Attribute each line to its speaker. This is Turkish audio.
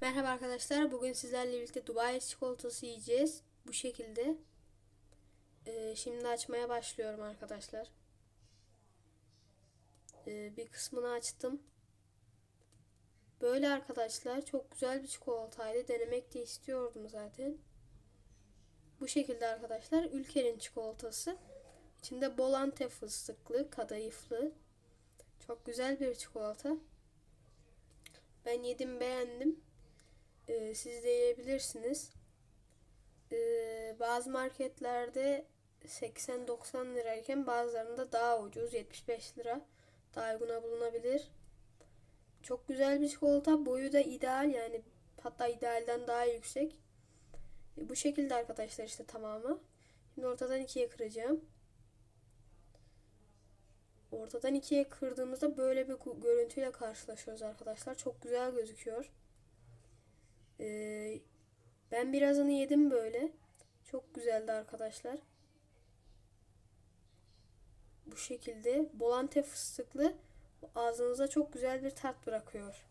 Speaker 1: Merhaba arkadaşlar. Bugün sizlerle birlikte Dubai çikolatası yiyeceğiz. Bu şekilde. Ee, şimdi açmaya başlıyorum arkadaşlar. Ee, bir kısmını açtım. Böyle arkadaşlar çok güzel bir çikolataydı. Denemek de istiyordum zaten. Bu şekilde arkadaşlar ülkenin çikolatası. İçinde bol antep fıstıklı, kadayıflı. Çok güzel bir çikolata. Ben yedim beğendim. Ee, siz de yiyebilirsiniz. Ee, bazı marketlerde 80-90 lirayken bazılarında daha ucuz 75 lira daha uyguna bulunabilir. Çok güzel bir çikolata. Boyu da ideal yani hatta idealden daha yüksek. E, bu şekilde arkadaşlar işte tamamı. Şimdi ortadan ikiye kıracağım. Ortadan ikiye kırdığımızda böyle bir görüntüyle karşılaşıyoruz arkadaşlar. Çok güzel gözüküyor. Ee, ben birazını yedim böyle. Çok güzeldi arkadaşlar. Bu şekilde bolante fıstıklı ağzınıza çok güzel bir tat bırakıyor.